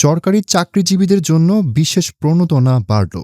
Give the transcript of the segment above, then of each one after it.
সরকারি চাকরিজীবীদের জন্য বিশেষ প্রণোদনা বাড়ল।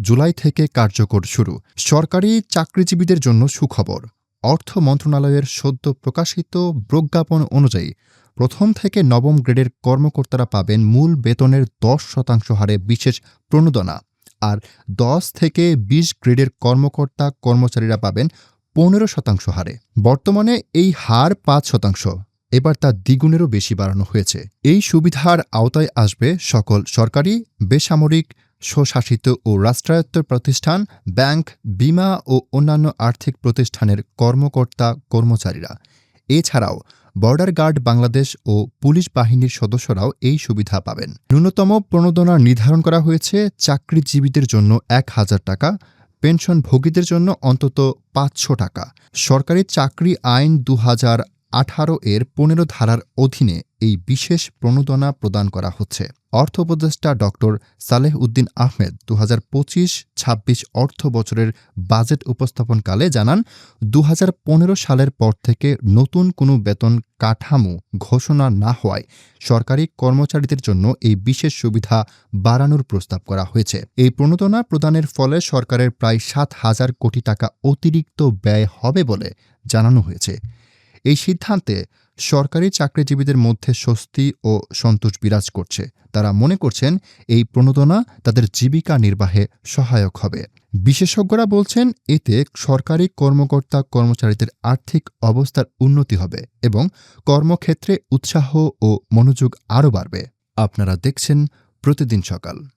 জুলাই থেকে কার্যকর শুরু। সরকারি চাকরিজীবীদের জন্য সুখবর। অর্থ মন্ত্রণালয়ের সদ্য প্রকাশিত প্রজ্ঞাপন অনুযায়ী, প্রথম থেকে নবম গ্রেডের কর্মকর্তারা পাবেন মূল বেতনের দশ শতাংশ হারে বিশেষ প্রণোদনা। আর দশ থেকে বিশ গ্রেডের কর্মকর্তা কর্মচারীরা পাবেন পনেরো শতাংশ হারে। বর্তমানে এই হার পাঁচ শতাংশ। এবার তা দ্বিগুণেরও বেশি বাড়ানো হয়েছে। এই সুবিধার আওতায় আসবে সকল সরকারি, বেসামরিক, স্বশাসিত ও রাষ্ট্রায়ত্ত প্রতিষ্ঠান, ব্যাংক, বিমা ও অন্যান্য আর্থিক প্রতিষ্ঠানের কর্মকর্তা, কর্মচারীরা। এছাড়াও বর্ডার গার্ড বাংলাদেশ ও পুলিশ বাহিনীর সদস্যরাও এই সুবিধা পাবেন। ন্যূনতম প্রণোদনা নির্ধারণ করা হয়েছে চাকরিজীবীদের জন্য এক হাজার টাকা, পেনশনভোগীদের জন্য অন্তত পাঁচশো টাকা। সরকারি চাকরি আইন দু হাজার আঠারো এর পনেরো ধারার অধীনে এই বিশেষ প্রণোদনা প্রদান করা হচ্ছে। অর্থ উপদেষ্টা ড সালেহ উদ্দিন আহমেদ দু হাজার পঁচিশ ছাব্বিশ অর্থ বছরের বাজেট উপস্থাপনকালে জানান দু হাজার পনেরো সালের পর থেকে নতুন কোনো বেতন কাঠামো ঘোষণা না হওয়ায় সরকারি কর্মচারীদের জন্য এই বিশেষ সুবিধা বাড়ানোর প্রস্তাব করা হয়েছে। এই প্রণোদনা প্রদানের ফলে সরকারের প্রায় সাত হাজার কোটি টাকা অতিরিক্ত ব্যয় হবে বলে জানানো হয়েছে। এই সিদ্ধান্তে সরকারি চাকরিজীবীদের মধ্যে স্বস্তি ও সন্তোষ বিরাজ করছে। তারা মনে করছেন এই প্রণোদনা তাদের জীবিকা নির্বাহে সহায়ক হবে। বিশেষজ্ঞরা বলছেন এতে সরকারি কর্মকর্তা কর্মচারীদের আর্থিক অবস্থার উন্নতি হবে এবং কর্মক্ষেত্রে উৎসাহ ও মনোযোগ আরও বাড়বে। আপনারা দেখছেন প্রতিদিন সকাল।